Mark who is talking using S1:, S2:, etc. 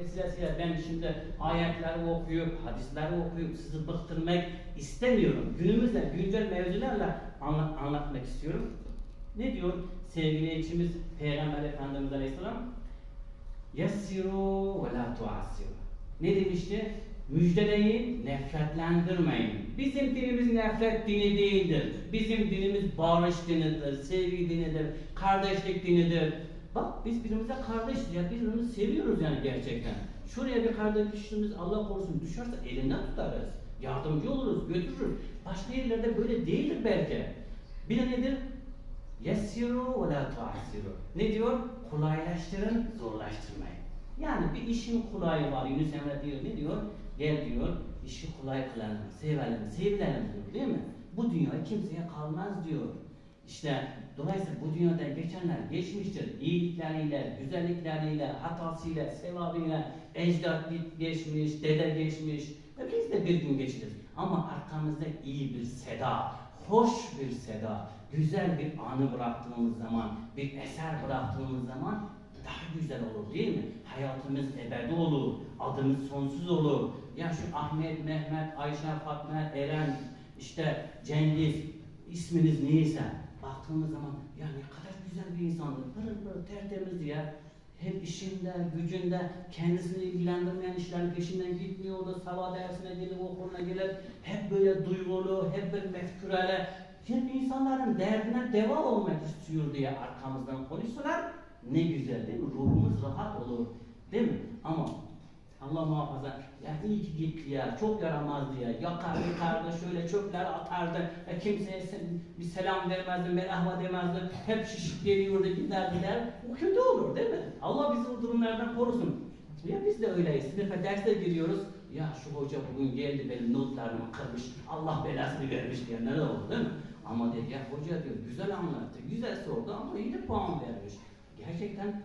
S1: Vesilesiyle ben şimdi ayetleri okuyup, hadisleri okuyup sizi bıktırmak istemiyorum. Günümüzde güncel mevzularla anla- anlatmak istiyorum. Ne diyor sevgili elçimiz Peygamber Efendimiz Aleyhisselam? Yessiru ve la tuassiru. Ne demişti? Müjdeleyin, nefretlendirmeyin. Bizim dinimiz nefret dini değildir. Bizim dinimiz barış dinidir, sevgi dinidir, kardeşlik dinidir. Bak biz birbirimize kardeşiz ya, birbirimizi seviyoruz yani gerçekten. Şuraya bir kardeşimiz Allah korusun düşerse elinden tutarız. Yardımcı oluruz, götürürüz. Başka yerlerde böyle değildir belki. Bir de nedir? Yessiru ve la tuassiru. Ne diyor? Kolaylaştırın, zorlaştırmayın. Yani bir işin kolayı var. Yunus Emre diyor, ne diyor? Gel diyor, işi kolay kılalım, sevelim, sevilelim diyor değil mi? Bu dünya kimseye kalmaz diyor. İşte dolayısıyla bu dünyadan geçenler geçmiştir. İyilikleriyle, güzellikleriyle, hatasıyla, sevabıyla, ecdat geçmiş, dede geçmiş. Ve biz de bir gün geçeceğiz. Ama arkamızda iyi bir seda, hoş bir seda, güzel bir anı bıraktığımız zaman, bir eser bıraktığımız zaman daha güzel olur değil mi? Hayatımız ebedi olur, adımız sonsuz olur. Ya şu Ahmet, Mehmet, Ayşe, Fatma, Eren, işte Cengiz, isminiz neyse baktığımız zaman ya ne kadar güzel bir insandı. Pırıl pırıl tertemizdi ya. Hep işinde, gücünde, kendisini ilgilendirmeyen işlerin peşinden gitmiyordu. Sabah dersine gelir, okuluna gelir. Hep böyle duygulu, hep böyle mefkürele. Hep insanların derdine deva olmak istiyor diye arkamızdan konuşsalar ne güzel değil mi? Ruhumuz rahat olur. Değil mi? Ama Allah muhafaza. Ya iyi ki gitti ya çok yaramazdı ya. Yakar yıkardı şöyle çöpler atardı. E, kimseye se- bir selam vermezdi merhaba demezdi. Hep şişik geliyordu gider gider. Bu kötü olur değil mi? Allah bizi bu durumlardan korusun. Ya biz de öyleyiz. Sınıfa derse giriyoruz. Ya şu hoca bugün geldi benim notlarımı kırmış Allah belasını vermiş diyenler de oldu değil mi? Ama dedi ya hoca diyor güzel anlattı güzel sordu ama iyi de puan vermiş. Gerçekten